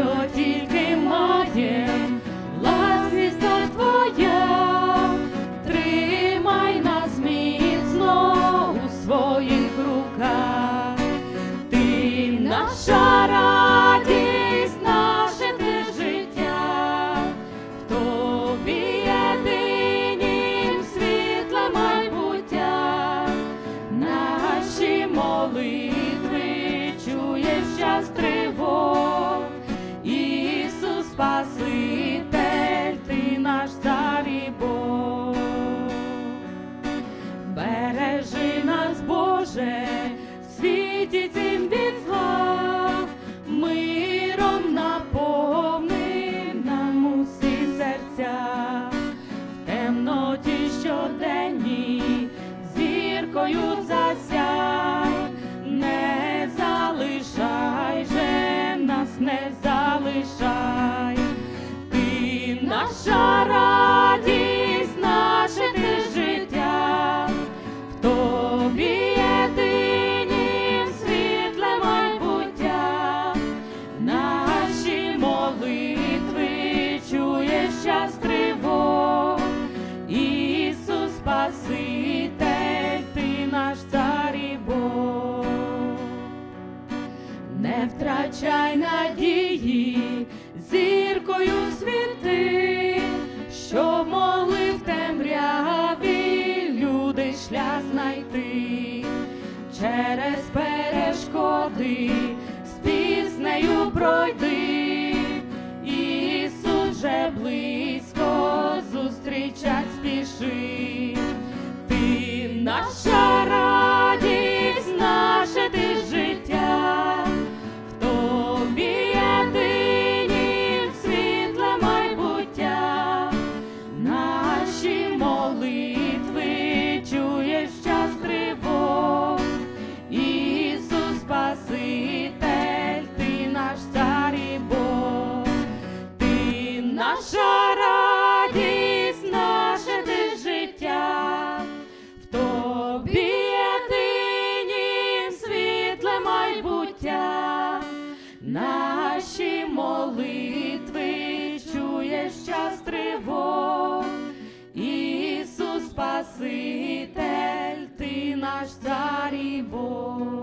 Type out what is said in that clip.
що тільки має власність твоя, тримай нас міцно у своїх руках, ти наша радість, наше те життя, в тобі єдинім світле майбуття, наші молитви. Спаситель, ти наш цар Бог. Бережи нас, Боже, в світі цим від зла, миром наповни нам усі серця, в темноті щоденній зіркою засяй, не залишай же нас, не залишай, Не втрачай надії, зіркою світи, що молив темряві, люди шлях знайти через перешкоди з піснею пройди, Ісус вже близько зустрічать спіши. Ти наша наші молитви чуєш час тривог, Ісус Спаситель, ти наш цар і Бог.